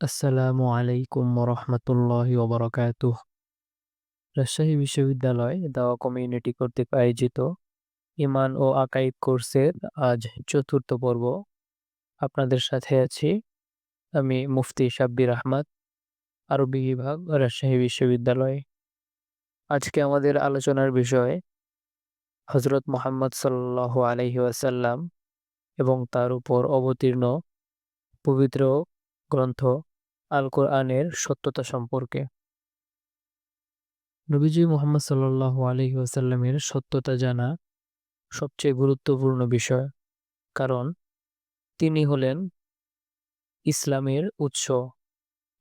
আসসালামু আলাইকুম রহমতুল্লাহি ওবরাকাতুহ। রাজশাহী বিশ্ববিদ্যালয় দাওয়া কমিউনিটি কর্তৃক আয়োজিত ইমান ও আকাইদ কোর্সের আজ চতুর্থ পর্ব। আপনাদের সাথে আছি আমি মুফতি সাব্বির আহমদ, আরবি বিভাগ, রাজশাহী বিশ্ববিদ্যালয়। আজকে আমাদের আলোচনার বিষয় হজরত মোহাম্মদ সাল্লাহ আলহি ওয়াসাল্লাম এবং তার উপর অবতীর্ণ পবিত্র গ্রন্থ আল কোরআনের সত্যতা সম্পর্কে। নবীজি মোহাম্মদ সাল্লাহ আলহি ওয়াসাল্লামের সত্যতা জানা সবচেয়ে গুরুত্বপূর্ণ বিষয়। কারণ তিনি হলেন ইসলামের উৎস।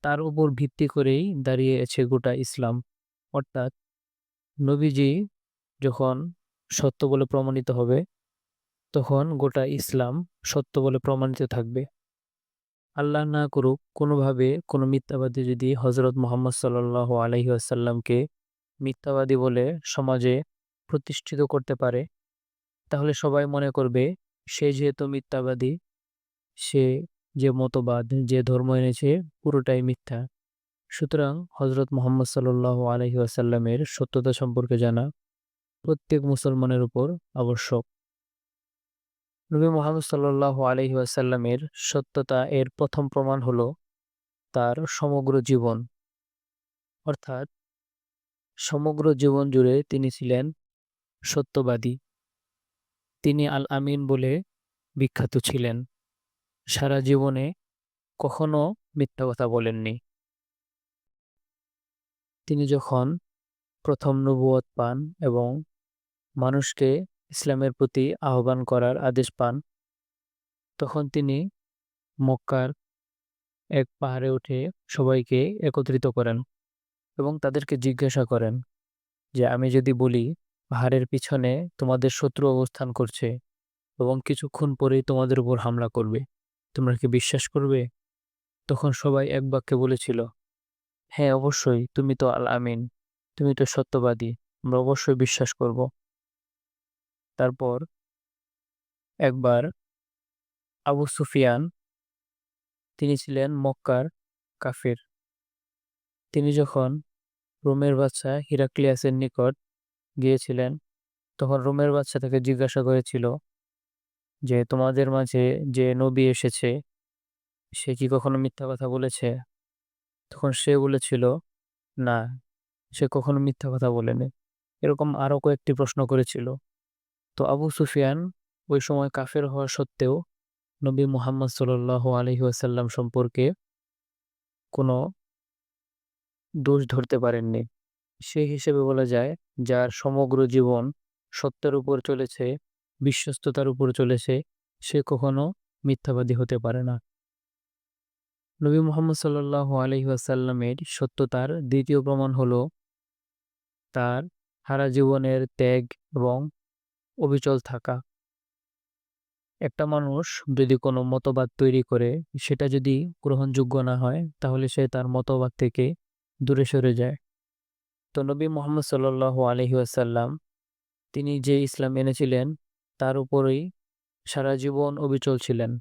তার উপর ভিত্তি করেই দাঁড়িয়ে আছে গোটা ইসলাম। অর্থাৎ নবীজি যখন সত্য বলে প্রমাণিত হবে, তখন গোটা ইসলাম সত্য বলে প্রমাণিত থাকবে। আল্লাহ না করুক, কোনোভাবে কোনো মিথ্যাবাদী যদি হজরত মোহাম্মদ সাল্লাহ আলহি আসাল্লামকে মিথ্যাবাদী বলে সমাজে প্রতিষ্ঠিত করতে পারে, তাহলে সবাই মনে করবে সে যেহেতু মিথ্যাবাদী, সে যে মতবাদ, যে ধর্ম এনেছে পুরোটাই মিথ্যা। সুতরাং হজরত মোহাম্মদ সাল্লাহ আলহি আসাল্লামের সত্যতা সম্পর্কে জানা প্রত্যেক মুসলমানের উপর আবশ্যক। নবী মোহাম্মদ সাল্লাহ আলহি আসাল্লামের সত্যতা এর প্রথম প্রমাণ হল তার সমগ্র জীবন। অর্থাৎ সমগ্র জীবন জুড়ে তিনি ছিলেন সত্যবাদী। তিনি আল আমিন বলে বিখ্যাত ছিলেন। সারা জীবনে কখনো মিথ্যা কথা বলেননি। তিনি যখন প্রথম নবুয়ত পান এবং মানুষকে ইসলামের প্রতি আহ্বান করার আদেশ পান। তখন তিনি মক্কার এক পাহাড়ে উঠে সবাইকে একত্রিত করেন এবং তাদেরকে জিজ্ঞাসা করেন যে, আমি যদি বলি, পাহাড়ের পিছনে তোমাদের শত্রু অবস্থান করছে এবং কিছুক্ষণ পরেই তোমাদের উপর হামলা করবে, তোমরা কি বিশ্বাস করবে? তখন সবাই এক বাক্যে বলেছিল হ্যাঁ অবশ্যই, তুমি তো আল আমিন তুমি তো সত্যবাদী, আমরা অবশ্যই বিশ্বাস করব। তারপর একবার আবু সুফিয়ান, তিনি ছিলেন মক্কার কাফির। তিনি যখন রোমের বাচ্চা হিরাক্লিয়াসের নিকট গিয়েছিলেন, তখন রোমের বাচ্চা তাকে জিজ্ঞাসা করেছিল যে, তোমাদের মাঝে যে নবী এসেছে, সে কি কখনো মিথ্যা কথা বলেছে? তখন সে বলেছিল, না, সে কখনো মিথ্যা কথা বলেনি। এরকম আরও কয়েকটি প্রশ্ন করেছিল। তো আবু সুফিয়ান ওই সময় কাফের হওয়া সত্ত্বেও নবী মুহাম্মদ সাল আলহি আসাল্লাম সম্পর্কে কোনো দোষ ধরতে পারেননি। সেই হিসেবে বলা যায়, যার সমগ্র জীবন সত্যের উপর চলেছে, বিশ্বস্ততার উপর চলেছে, সে কখনো মিথ্যাবাদী হতে পারে না। নবী মোহাম্মদ সাল্লাহ আলহিহাসাল্লামের সত্যতার দ্বিতীয় প্রমাণ হল তার সারা জীবনের ত্যাগ এবং অবিচল থাকা। একটা মানুষ যদি কোনো মতবাদ তৈরি করে সেটা যদি গ্রহণযোগ্য না হয় তাহলে সে তার মতবাদ থেকে দূরে সরে যায়। তো নবী মোহাম্মদ সাল্লাহ আলহিউসাল্লাম তিনি যে ইসলাম এনেছিলেন তার উপরেই সারা জীবন অবিচল ছিলেন।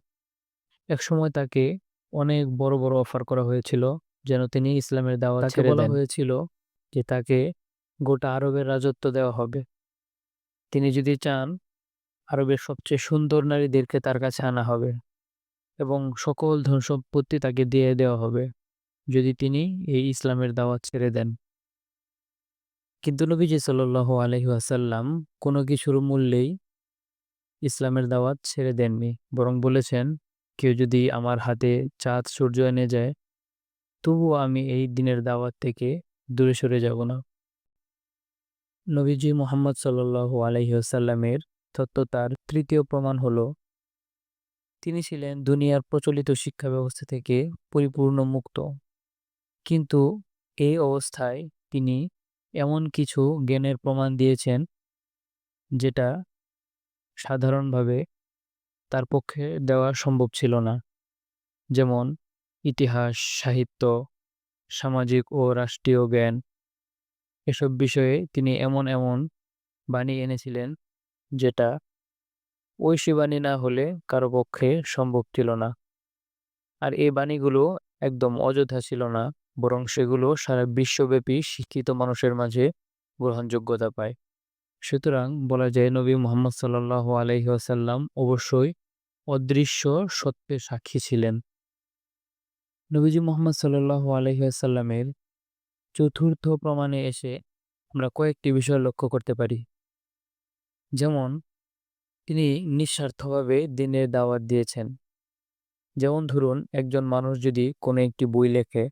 একসময় তাকে অনেক বড় বড় অফার করা হয়েছিল যেন তিনি ইসলামের দাওয়া ছেড়ে বলা হয়েছিল যে তাকে গোটা আরবের রাজত্ব দেওয়া হবে। তিনি যদি চান, আরবের সবচেয়ে সুন্দর নারীদেরকে তার কাছে আনা হবে এবং সকল ধন সম্পত্তি তাকে দিয়ে দেওয়া হবে যদি তিনি এই ইসলামের দাওয়াত ছেড়ে দেন। কিন্তু নবীজি সাল্লাহ আলহি আসাল্লাম কোনো কিছুর মূল্যেই ইসলামের দাওয়াত ছেড়ে দেননি, বরং বলেছেন, কেউ যদি আমার হাতে চাঁদ, সূর্য এনে যায়, তবুও আমি এই দিনের দাওয়াত থেকে দূরে সরে যাব না। নবীজি মোহাম্মদ সাল্লাহ আলহিহাসাল্লামের তত্ত্বতার তৃতীয় প্রমাণ হল, তিনি ছিলেন দুনিয়ার প্রচলিত শিক্ষা ব্যবস্থা থেকে পরিপূর্ণ মুক্ত। কিন্তু এই অবস্থায় তিনি এমন কিছু জ্ঞানের প্রমাণ দিয়েছেন, যেটা সাধারণভাবে তার পক্ষে দেওয়া সম্ভব ছিল না। যেমন ইতিহাস, সাহিত্য, সামাজিক ও রাষ্ট্রীয় জ্ঞান এসব বিষয়ে তিনি এমন এমন বাণী এনেছিলেন যেটা ঐশী বাণী না হলে কারও পক্ষে সম্ভব ছিল না। আর এই বাণীগুলো একদম অযোধ্যা ছিল না, বরং সেগুলো সারা বিশ্বব্যাপী শিক্ষিত মানুষের মাঝে গ্রহণযোগ্যতা পায়। সুতরাং বলা যায় নবী মোহাম্মদ সাল্লাহ আলহিহাসাল্লাম অবশ্যই অদৃশ্য সত্যের সাক্ষী ছিলেন। নবীজি মোহাম্মদ সাল্লাহ আলহিহাসাল্লামের চতুর্থ প্রমাণে এসে আমরা কয়েকটি বিষয় লক্ষ্য করতে পারি। যেমন, তিনি নিঃস্বার্থভাবে দিনের দাওয়াত দিয়েছেন। যেমন ধরুন, একজন মানুষ যদি কোনো একটি বই লেখে,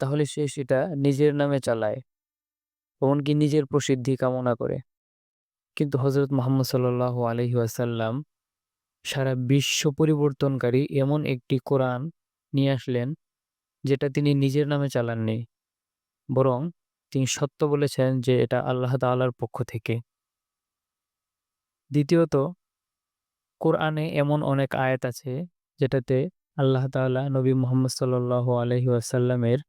তাহলে সে সেটা নিজের নামে চালায়, এমনকি নিজের প্রসিদ্ধি কামনা করে। কিন্তু হজরত মোহাম্মদ সাল্লাহ আলহি আসাল্লাম সারা বিশ্ব পরিবর্তনকারী এমন একটি কোরআন নিয়ে আসলেন, যেটা তিনি নিজের নামে চালাননি। বরং তিনি সত্য বলেছেন যে এটা আল্লাহ তাল্লার পক্ষ থেকে। দ্বিতীয়ত, কোরআনে এমন অনেক আয়াত আছে যেটাতে আল্লাহ তাআলা নবী মোহাম্মদ সাল্লাহ আলহি আসাল্লামের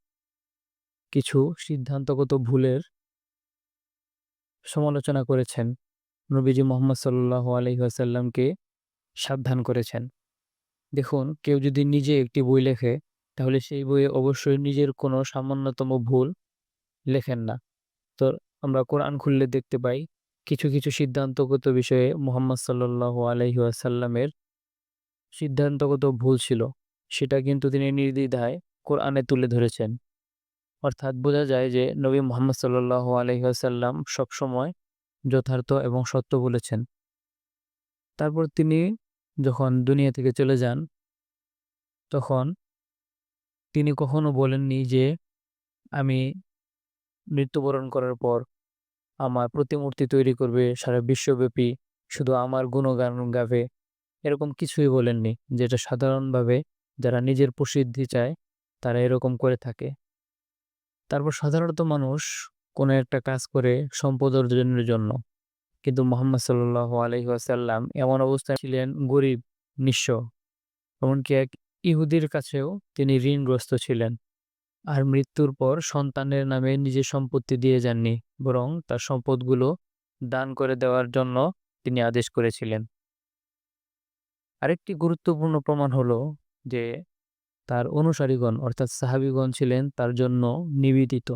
কিছু সিদ্ধান্তগত ভুলের সমালোচনা করেছেন। নবীজি মোহাম্মদ সাল্লাহ আলহি আসাল্লামকে সাবধান করেছেন। দেখুন, কেউ যদি নিজে একটি বই লেখে, তাহলে সেই বইয়ে অবশ্যই নিজের কোনো সামান্যতম ভুল লেখেন না। তো আমরা কোরআন খুললে দেখতে পাই, কিছু কিছু সিদ্ধান্তগত বিষয়ে মোহাম্মদ সাল্লাহ আলহি আসাল্লামের সিদ্ধান্তগত ভুল ছিল, সেটা কিন্তু তিনি নির্দ্বিধায় কোরআনে তুলে ধরেছেন। অর্থাৎ বোঝা যায় যে নবী মোহাম্মদ সাল্লাহ আলহিহাসাল্লাম সবসময় যথার্থ এবং সত্য বলেছেন। তারপর তিনি যখন দুনিয়া থেকে চলে যান, তখন তিনি কখনো বলেননি যে, আমি মৃত্যুবরণ করার পর আমার প্রতিমূর্তি তৈরি করবে সারা বিশ্বব্যাপী, শুধু আমার গুণগান গাবে, এরকম কিছুই বলেননি, যেটা সাধারণভাবে যারা নিজের প্রসিদ্ধি চায়, তারা এরকম করে থাকে। তারপর সাধারণত মানুষ কোনো একটা কাজ করে সম্পদ অর্জনের জন্য, কিন্তু মোহাম্মদ সাল্লাহ আলহিহাসাল্লাম এমন অবস্থায় ছিলেন গরিব, নিঃস্ব, এমনকি এক ইহুদির কাছেও তিনি ঋণগ্রস্ত ছিলেন। আর মৃত্যুর পর সন্তানের নামে নিজের সম্পত্তি দিয়ে যাননি, বরং তার সম্পদগুলো দান করে দেওয়ার জন্য তিনি আদেশ করেছিলেন। আরেকটি গুরুত্বপূর্ণ প্রমাণ হলো যে তার অনুসারীগণ, অর্থাৎ সাহাবিগণ ছিলেন তার জন্য নিবেদিত।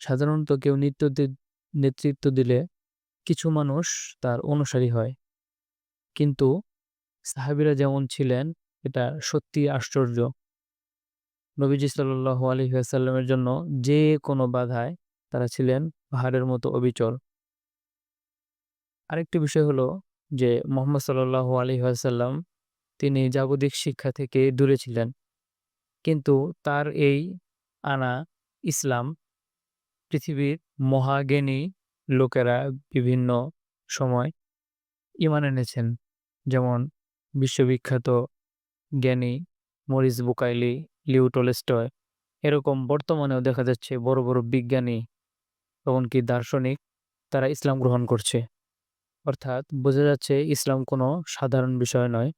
সাধারণত কেউ নৃত্য নেতৃত্ব দিলে কিছু মানুষ তার অনুসারী হয়। কিন্তু সাহাবিরা যেমন ছিলেন, এটা সত্যি আশ্চর্য। নবীজি সাল্লাহ আলহিহাসাল্লামের জন্য যে কোনো বাধায় তারা ছিলেন পাহাড়ের মতো অবিচল। আরেকটি বিষয় হলো যে মোহাম্মদ সাল্লাহ আলহিহাসাল্লাম তিনি জাগতিক শিক্ষা থেকে দূরে ছিলেন। কিন্তু তার এই আনা ইসলাম পৃথিবীর মহাজ্ঞানী লোকেরা বিভিন্ন সময় ইমান এনেছেন। যেমন বিশ্ববিখ্যাত জ্ঞানী মরিস বুকাইলি লিউ টলেস্টয় এরকম বর্তমানেও দেখা যাচ্ছে বড় বড় বিজ্ঞানী এমনকি দার্শনিক তারা ইসলাম গ্রহণ করছে। অর্থাৎ বোঝা যাচ্ছে ইসলাম কোনো সাধারণ বিষয় নয়,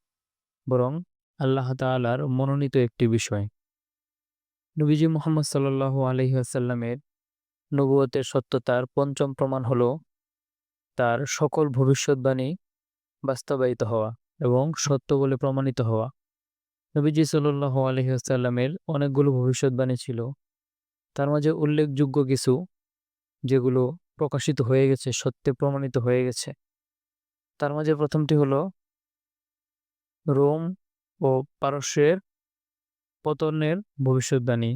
বরং আল্লাহ তালার মনোনীত একটি বিষয়। নবীজি মোহাম্মদ সাল্লাহ আলহিহাসাল্লামের নবুয়তের সত্যতার পঞ্চম প্রমাণ হল তার সকল ভবিষ্যৎবাণী বাস্তবায়িত হওয়া এবং সত্য বলে প্রমাণিত হওয়া। নবীজি সাল্লাহ আলহিহাসাল্লামের অনেকগুলো ভবিষ্যৎবাণী ছিল। তার মাঝে উল্লেখযোগ্য কিছু, যেগুলো প্রকাশিত হয়ে গেছে, সত্যে প্রমাণিত হয়ে গেছে। তার মাঝে প্রথমটি হলো, রোম ও পারস্যের পতনের ভবিষ্যৎবাণী।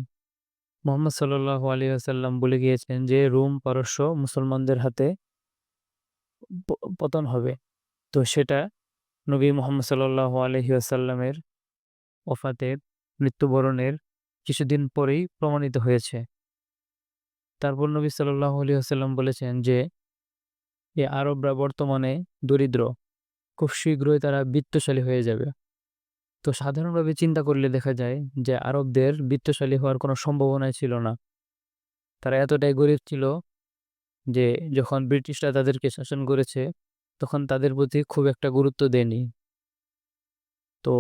মোহাম্মদ সাল্লাহ আলী আসাল্লাম বলে গিয়েছেন যে, রোম, পারস্য মুসলমানদের হাতে পতন হবে। তো সেটা নবী মোহাম্মদ সাল্লাহ আলহি আসাল্লামের ওফাতের মৃত্যুবরণের কিছুদিন পরেই প্রমাণিত হয়েছে। তারপর নবী সাল্লাহ আলী আসাল্লাম বলেছেন যে, এ আরবরা বর্তমানে দরিদ্র। খুব শীঘ্রই তারা বিত্তশালী হয়ে যাবে। তো সাধারণভাবে চিন্তা করলে দেখা যায় যে, আরবদের বিত্তশালী হওয়ার কোনো সম্ভাবনাই ছিল না। তারা এতটাই গরিব ছিল যে, যখন ব্রিটিশরা তাদেরকে শাসন করেছে, তখন তাদের প্রতি খুব একটা গুরুত্ব দেয়নি। তো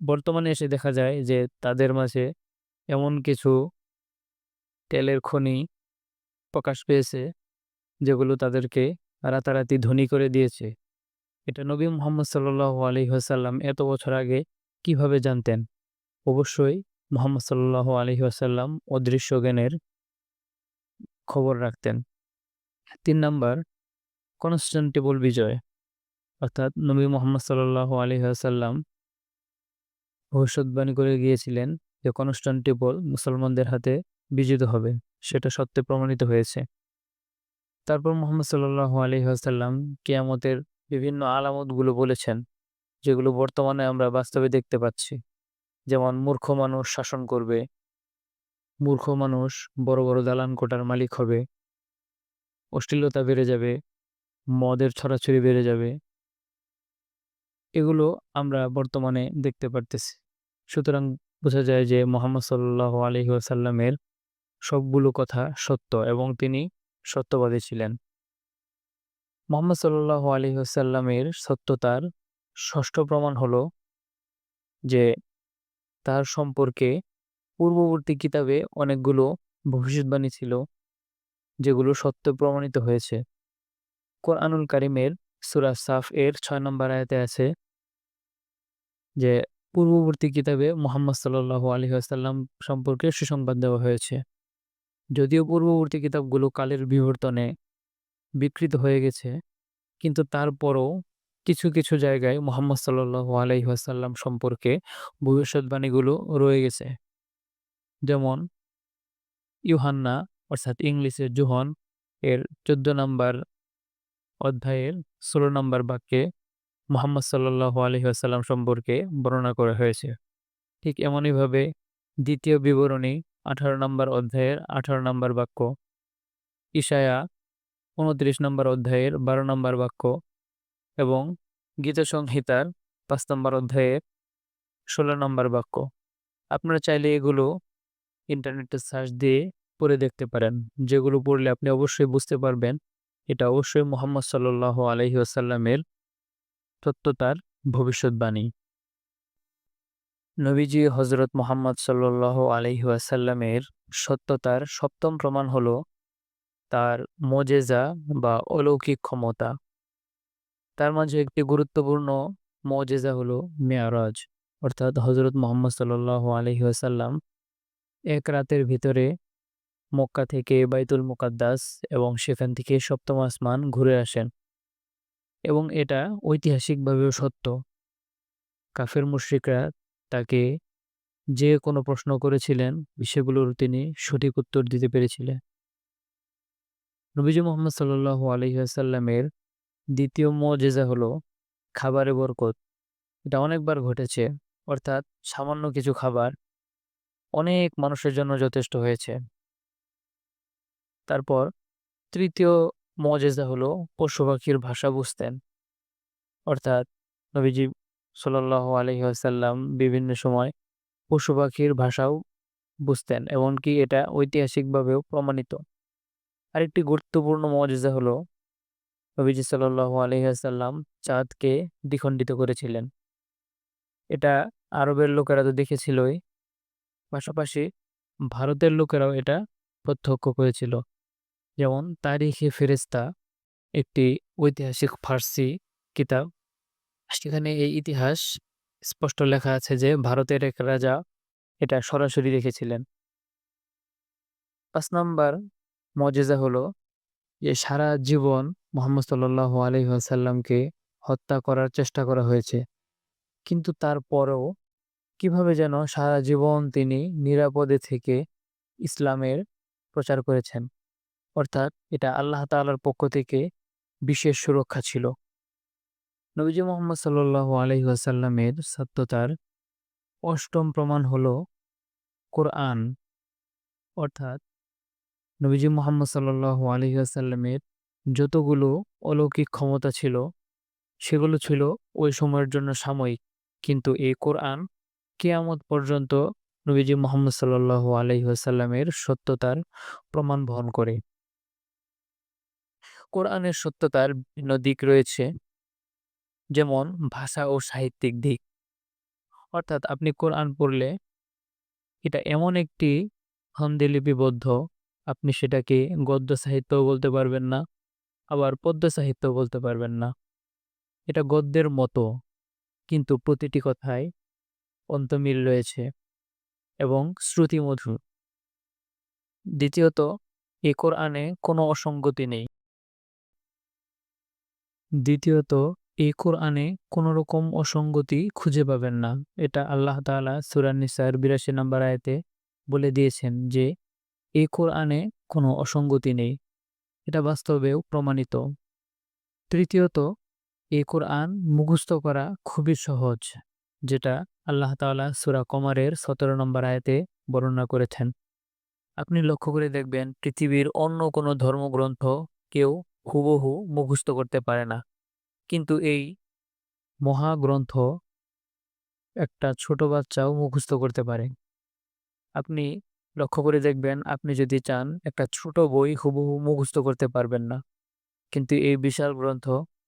বর্তমানে এসে দেখা যায় যে, তাদের মাঝে এমন কিছু তেলের খনি প্রকাশ পেয়েছে, যেগুলো তাদেরকে রাতারাতি ধনী করে দিয়েছে। এটা নবী মোহাম্মদ সাল্লাহ আলি হাসাল্লাম এত বছর আগে কীভাবে জানতেন? অবশ্যই মোহাম্মদ সাল্লাহ আলহি আসাল্লাম অদৃশ্য জ্ঞানের খবর রাখতেন। তিন নাম্বার কনস্টান্টিবল বিজয়। অর্থাৎ নবী মোহাম্মদ সাল্লাহ আলহি আসাল্লাম ভবিষ্যৎবাণী করে গিয়েছিলেন যে কনস্টান্টিপল মুসলমানদের হাতে বিজিত হবে। সেটা সত্যি প্রমাণিত হয়েছে। তারপর মোহাম্মদ সাল্লাহ আলহি আসাল্লাম কেয়ামতের বিভিন্ন আলামতগুলো বলেছেন, যেগুলো বর্তমানে আমরা বাস্তবে দেখতে পাচ্ছি। যেমন, মূর্খ মানুষ শাসন করবে, মূর্খ মানুষ বড় বড় দালান কোটার মালিক হবে, অশ্লীলতা বেড়ে যাবে, মদের ছড়াছড়ি বেড়ে যাবে। এগুলো আমরা বর্তমানে দেখতে পারতেছি। সুতরাং বোঝা যায় যে মোহাম্মদ সাল্লাহ আলহি আসাল্লামের সবগুলো কথা সত্য এবং তিনি সত্যবাদী ছিলেন। মোহাম্মদ সাল্লাহ আলহি আসাল্লামের সত্যতার ষষ্ঠ প্রমাণ হলো যে তার সম্পর্কে পূর্ববর্তী কিতাবে অনেকগুলো ভবিষ্যৎবাণী ছিল, যেগুলো সত্য প্রমাণিত হয়েছে। কোরআনুল কারিমের সুরা সাফ এর ছয় নম্বর আয়াতে আছে যে পূর্ববর্তী কিতাবে মোহাম্মদ সাল্লাহ আলী আসাল্লাম সম্পর্কে সুসংবাদ দেওয়া হয়েছে। যদিও পূর্ববর্তী কিতাবগুলো কালের বিবর্তনে বিকৃত হয়ে গেছে, কিন্তু তারপরও কিছু কিছু জায়গায় মোহাম্মদ সাল্লাহ আলাইহাসাল্লাম সম্পর্কে ভবিষ্যৎবাণীগুলো রয়ে গেছে। যেমন, ইউহান্না অর্থাৎ ইংলিশে জুহন এর চোদ্দ নম্বর অধ্যায়ের ষোলো নম্বর বাক্যে মোহাম্মদ সাল্লাহ আলহিহাসাল্লাম সম্পর্কে বর্ণনা করা হয়েছে। ঠিক এমনইভাবে দ্বিতীয় বিবরণী আঠারো নম্বর অধ্যায়ের আঠারো নম্বর বাক্য ইশায়া উনত্রিশ নম্বর অধ্যায়ের বারো নম্বর বাক্য এবং গীতা সংহিতার পাঁচ নম্বর অধ্যায়ের ষোলো নম্বর বাক্য। আপনারা চাইলে এগুলো ইন্টারনেটে সার্চ দিয়ে পড়ে দেখতে পারেন। যেগুলো পড়লে আপনি অবশ্যই বুঝতে পারবেন, এটা অবশ্যই মোহাম্মদ সাল্লাহ আলহি আসাল্লামের সত্যতার ভবিষ্যৎবাণী নবীজি হজরত মোহাম্মদ সাল্লাহ আলহি আসাল্লামের সত্যতার সপ্তম প্রমাণ হল তার মজেজা বা অলৌকিক ক্ষমতা। তার মাঝে একটি গুরুত্বপূর্ণ মজেজা হলো মেয়ারাজ অর্থাৎ হজরত মোহাম্মদ সাল্লাহ আলহি আসাল্লাম এক রাতের ভিতরে মক্কা থেকে বাইতুল মুকাদ্দাস এবং সেখান থেকে সপ্তম আসমান ঘুরে আসেন। এবং এটা ঐতিহাসিকভাবেও সত্য। কাফের মুশ্রিকরা তাকে যে কোনো প্রশ্ন করেছিলেন, বিষয়গুলোর তিনি সঠিক উত্তর দিতে পেরেছিলেন। নবীজি মোহাম্মদ সাল্লাহ আলহিহাসাল্লামের দ্বিতীয় মজেজা হলো খাবারে বরকত। এটা অনেকবার ঘটেছে, অর্থাৎ সামান্য কিছু খাবার অনেক মানুষের জন্য যথেষ্ট হয়েছে। তারপর তৃতীয় মজেজা হলো পশু পাখির ভাষা বুঝতেন। অর্থাৎ নবীজি সাল্লাহ আলহিহাসাল্লাম বিভিন্ন সময় পশু পাখির ভাষাও বুঝতেন, এমনকি এটা ঐতিহাসিকভাবেও প্রমাণিত। আরেকটি গুরুত্বপূর্ণ মজেজা হলো নবীজি সাল্লাহ আলহিহাসাল্লাম চাঁদকে দ্বিখণ্ডিত করেছিলেন। এটা আরবের লোকেরা তো দেখেছিলই, পাশাপাশি ভারতের লোকেরাও এটা প্রত্যক্ষ করেছিল। যেমন তারিখে ফেরেস্তা একটি ঐতিহাসিক ফার্সি কিতাব। সেখানে এই ইতিহাস স্পষ্ট লেখা আছে যে ভারতের এক রাজা এটা সরাসরি দেখেছিলেন। পাঁচ নম্বর মজেজা হলো যে সারা জীবন মোহাম্মদ সাল্লাহ আলহিহাসাল্লামকে হত্যা করার চেষ্টা করা হয়েছে। কিন্তু তারপরেও কীভাবে যেন সারা জীবন তিনি নিরাপদে থেকে ইসলামের প্রচার করেছেন? অর্থাৎ এটা আল্লাহ তালার পক্ষ থেকে বিশেষ সুরক্ষা ছিল। নবীজি মোহাম্মদ সাল্লাহ আলহিহাসাল্লামের সত্যতার অষ্টম প্রমাণ হল কোরআন। অর্থাৎ নবীজি মোহাম্মদ সাল্লাহ আলহিহাসাল্লামের যতগুলো অলৌকিক ক্ষমতা ছিল, সেগুলো ছিল ওই সময়ের জন্য সাময়িক। কিন্তু এই কোরআন কেয়ামত পর্যন্ত নবীজি মোহাম্মদ সাল্লাহ আলহিহাসাল্লামের সত্যতার প্রমাণ বহন করে। কোরআনের সত্যতার ভিন্ন দিক রয়েছে। যেমন ভাষা ও সাহিত্যিক দিক। অর্থাৎ আপনি কোরআন পড়লে এটা এমন একটি হন্দে লিপিবদ্ধ, আপনি সেটাকে গদ্য সাহিত্যও বলতে পারবেন না, আবার পদ্য সাহিত্য বলতে পারবেন না। এটা গদ্যের মতো, কিন্তু প্রতিটি কথায় অন্তমিল রয়েছে এবং শ্রুতিমধুর। দ্বিতীয়ত, এ কোরআনে কোনো অসঙ্গতি নেই। দ্বিতীয়ত, এই কোরআনে কোনো রকম অসঙ্গতি খুঁজে পাবেন না। এটা আল্লাহ তাআলা সূরা নিসার বিরাশি নম্বর আয়তে বলে দিয়েছেন যে, এই কোরআনে কোনো অসঙ্গতি নেই। এটা বাস্তবেও প্রমাণিত। তৃতীয়ত, এই কোরআন মুখস্থ করা খুবই সহজ, যেটা আল্লাহ তাআলা সুরা কমারের সতেরো নম্বর আয়তে বর্ণনা করেছেন। আপনি লক্ষ্য করে দেখবেন, পৃথিবীর অন্য কোনো ধর্মগ্রন্থ কেউ হুবহু মুখস্থ করতে পারে না। কিন্তু এই মহাগ্রন্থ একটা ছোট বাচ্চাও মুখস্থ করতে পারে। আপনি লক্ষ্য করে দেখবেন, আপনি যদি চান, একটা ছোট বই হুবহু মুখস্থ করতে পারবেন না। কিন্তু এই বিশাল গ্রন্থ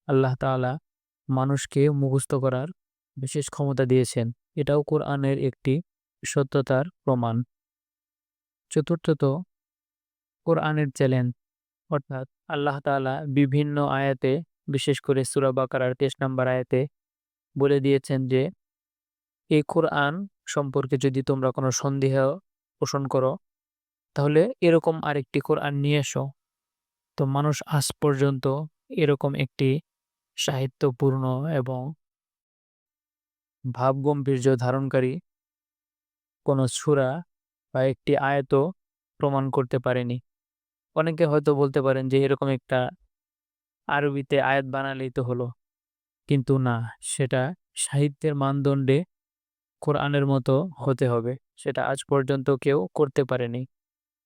আল্লাহ তাআলা মানুষকে মুখস্থ করার বিশেষ ক্ষমতা দিয়েছেন। এটাও কোরআনের একটি সত্যতার প্রমাণ। চতুর্থত, কোরআনের চ্যালেঞ্জ, অর্থাৎ আল্লাহ তাআলা বিভিন্ন আয়াতে, বিশেষ করে সূরা বাকারার তেইশ নম্বর আয়াতে বলে দিয়েছেন যে এই কোরআন সম্পর্কে যদি তোমরা কোনো সন্দেহ পোষণ করো, তাহলে এরকম আরেকটি কোরআন নিয়ে এসো। তো মানুষ আজ পর্যন্ত এরকম একটি সাহিত্যপূর্ণ এবং ভাবগম্ভীর্য ধারণকারী কোনো সূরা বা একটি আয়াত প্রমাণ করতে পারেনি। অনেকে হয়তো বলতে পারেন যে, এরকম একটা আরবিতে আয়াত বানালেই তো হলো। কিন্তু না, সেটা সাহিত্যের মানদণ্ডে কোরআনের মতো হতে হবে। সেটা আজ পর্যন্ত কেউ করতে পারেনি।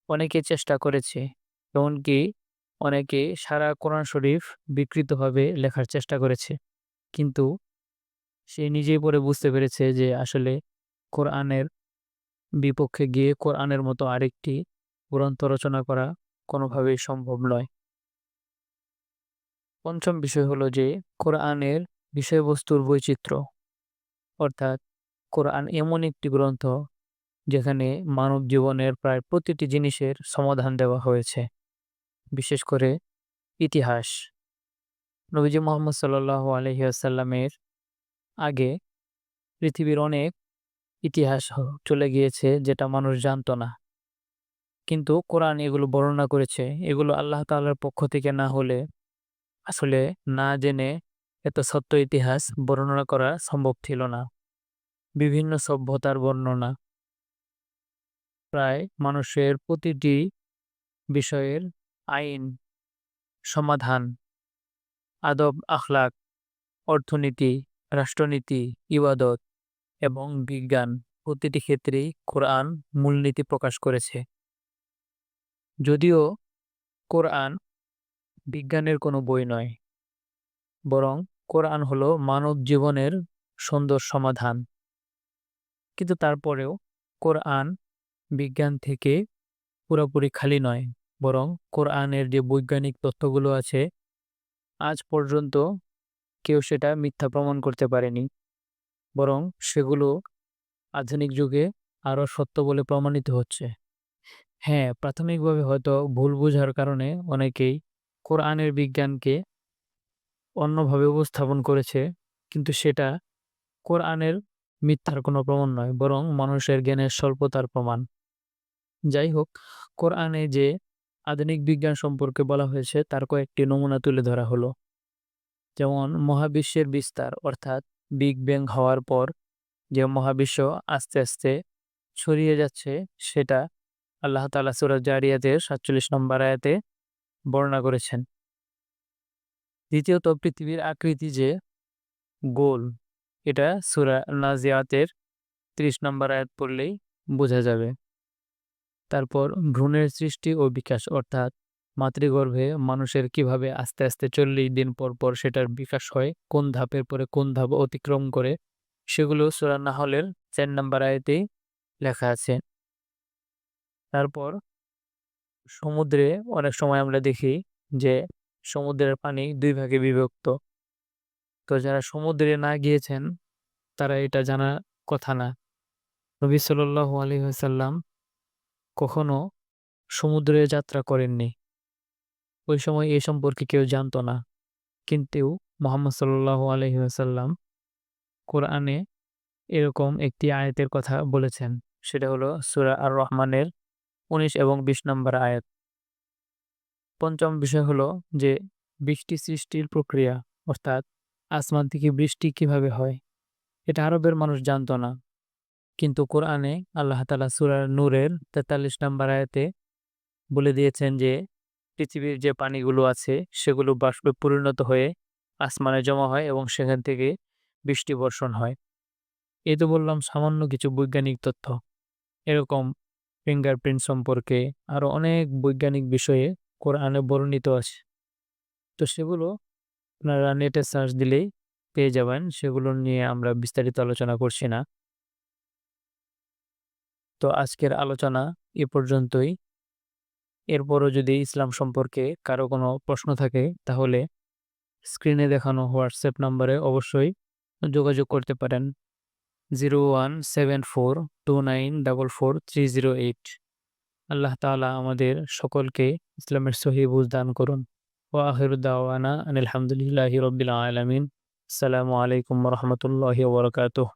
অনেকে চেষ্টা করেছে, এমনকি অনেকে সারা কোরআন শরীফ বিকৃতভাবে লেখার চেষ্টা করেছে। কিন্তু সে নিজেই পরে বুঝতে পেরেছে যে, আসলে কোরআনের বিপক্ষে গিয়ে কোরআনের মতো আরেকটি গ্রন্থ রচনা করা কোনোভাবেই সম্ভব নয়। পঞ্চম বিষয় হলো যে, কোরআনের বিষয়বস্তুর বৈচিত্র্য। অর্থাৎ কোরআন এমন একটি গ্রন্থ যেখানে মানব জীবনের প্রায় প্রতিটি জিনিসের সমাধান দেওয়া হয়েছে। বিশেষ করে ইতিহাস। নবীজি মোহাম্মদ সাল্লাহ আলহিহাসাল্লামের আগে পৃথিবীর অনেক ইতিহাস চলে গিয়েছে যেটা মানুষ জানতো না। কিন্তু কোরআন এগুলো বর্ণনা করেছে। এগুলো আল্লাহ তাআলার পক্ষ থেকে না হলে আসলে না জেনে এত সত্য ইতিহাস বর্ণনা করা সম্ভব ছিল না। বিভিন্ন সভ্যতার বর্ণনা। প্রায় মানুষের প্রতিটি বিষয়ের আইন, সমাধান, আদব, আখলাক, অর্থনীতি, রাষ্ট্রনীতি, ইবাদত এবং বিজ্ঞান প্রতিটি ক্ষেত্রেই কোরআন মূলনীতি প্রকাশ করেছে। যদিও কোরআন বিজ্ঞানের কোনো বই নয়, বরং কোরআন হলো মানব জীবনের সুন্দর সমাধান। কিন্তু তারপরেও কোরআন বিজ্ঞান থেকে পুরোপুরি খালি নয়, বরং কোরআনের যে বৈজ্ঞানিক তথ্যগুলো আছে, আজ পর্যন্ত কেউ সেটা মিথ্যা প্রমাণ করতে পারেনি, বরং সেগুলো আধুনিক যুগে আরও সত্য বলে প্রমাণিত হচ্ছে। হ্যাঁ প্রাথমিকভাবে হয়তো ভুল বোঝার কারণে অনেকেই কোরআনের বিজ্ঞানকে অন্যভাবে উপস্থাপন করেছে, কিন্তু সেটা কোরআনের মিথ্যার কোনো প্রমাণ নয়, বরং মানুষের জ্ঞানের স্বল্পতার প্রমাণ। যাই হোক, কোরআনে যে আধুনিক বিজ্ঞান সম্পর্কে বলা হয়েছে, তার কয়েকটি নমুনা তুলে ধরা হলো। যেমন, মহাবিশ্বের বিস্তার, অর্থাৎ বিগ ব্যাং হওয়ার পর যে মহাবিশ্ব আস্তে আস্তে ছড়িয়ে যাচ্ছে, সেটা আল্লাহ তালা সুরাজ জারিয়াতের সাতচল্লিশ নম্বর আয়াতে বর্ণনা করেছেন। দ্বিতীয়ত পৃথিবীর আকৃতি যে গোল, এটা সুরা নাজিয়াতের ত্রিশ নম্বর আয়াত পড়লেই বোঝা যাবে। তারপর ভ্রূণের সৃষ্টি ও বিকাশ, অর্থাৎ মাতৃগর্ভে মানুষের কীভাবে আস্তে আস্তে চল্লিশ দিন পর পর সেটার বিকাশ হয়, কোন ধাপের পরে কোন ধাপ অতিক্রম করে, সেগুলো সুরা নাহলের চার নম্বর আয়তেই লেখা আছে। তারপর সমুদ্রে অনেক সময় আমরা দেখি যে সমুদ্রের পানি দুই ভাগে বিভক্ত। তো যারা সমুদ্রে না গিয়েছেন, তারা এটা জানা কথা না। নবী সাল্লাহ আলী সাল্লাম কখনো সমুদ্রে যাত্রা করেননি। ওই সময় এই সম্পর্কে কেউ জানতো না। কিন্তু মোহাম্মদ সাল্লাহ আলহিহাসাল্লাম কোরআনে এরকম একটি আয়াতের কথা বলেছেন। সেটা হলো সূরা আর রহমানের ১৯ এবং ২০ নম্বর আয়াত। পঞ্চম বিষয় হলো যে বৃষ্টি সৃষ্টির প্রক্রিয়া, অর্থাৎ আসমান থেকে বৃষ্টি কীভাবে হয়, এটা আরবের মানুষ জানতো না। কিন্তু কোরআনে আল্লাহ তালা সুরার নূরের তেতাল্লিশ নম্বর আয়াতে বলে দিয়েছেন যে পৃথিবীর যে পানিগুলো আছে, সেগুলো বাষ্পে পরিণত হয়ে আসমানে জমা হয় এবং সেখান থেকে বৃষ্টি বর্ষণ হয়। এই তো বললাম সামান্য কিছু বৈজ্ঞানিক তথ্য। এরকম ফিঙ্গারপ্রিন্ট সম্পর্কে আরও অনেক বৈজ্ঞানিক বিষয়ে কোরআনে বর্ণিত আছে। তো সেগুলো আপনারা নেটে সার্চ দিলেই পেয়ে যাবেন, সেগুলো নিয়ে আমরা বিস্তারিত আলোচনা করছি না। তো আজকের আলোচনা এ পর্যন্তই। এরপরও যদি ইসলাম সম্পর্কে কারও কোনো প্রশ্ন থাকে, তাহলে স্ক্রিনে দেখানো হোয়াটসঅ্যাপ নাম্বারে অবশ্যই যোগাযোগ করতে পারেন। Zero one seven four two nine double four three zero eight. Allah তালা আমাদের সকলকে ইসলামের সহিবুজ দান করুন। ও আহিরুদ্দাওয়ানা আনিলামদুলিল্লাহি রবিল আলমিন। আসসালামু আলাইকুম রহমতুল্লাহ ওবরকাতুহ